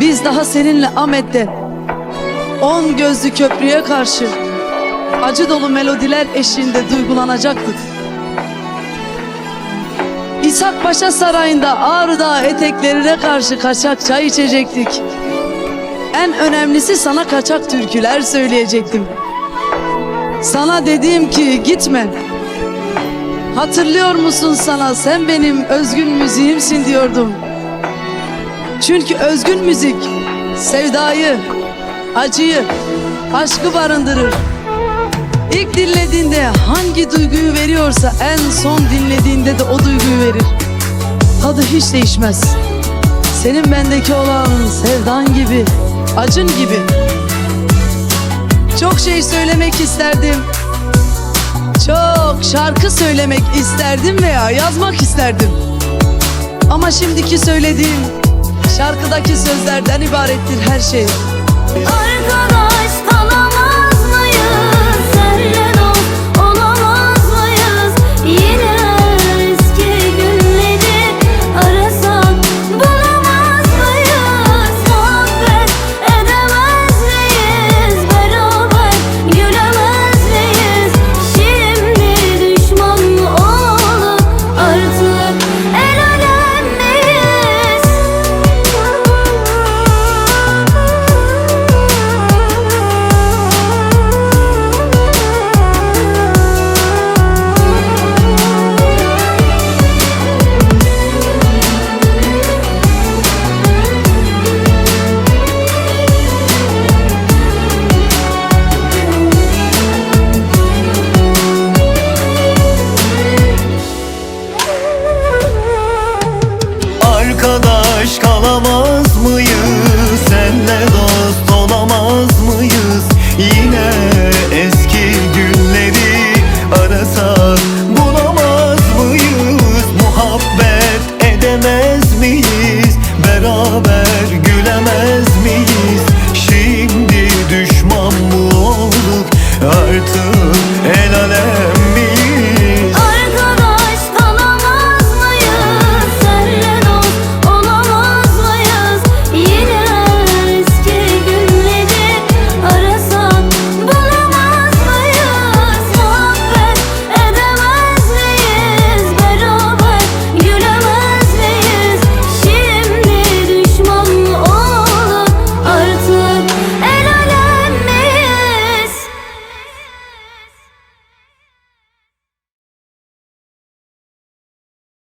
Biz daha seninle Ahmet'te on gözlü köprüye karşı acı dolu melodiler eşliğinde duygulanacaktık. İshak Paşa Sarayı'nda Ağrı Dağı eteklerine karşı kaçak çay içecektik. En önemlisi sana kaçak türküler söyleyecektim. Sana dedim ki gitme. Hatırlıyor musun sana sen benim özgün müziğimsin diyordum. Çünkü özgün müzik sevdayı, acıyı, aşkı barındırır. İlk dinlediğinde hangi duyguyu veriyorsa en son dinlediğinde de o duyguyu verir. Tadı hiç değişmez. Senin bendeki olan sevdan gibi, acın gibi. Çok şey söylemek isterdim. Çok şarkı söylemek isterdim veya yazmak isterdim. Ama şimdiki söylediğim şarkıdaki sözlerden ibarettir her şey. Arkadaş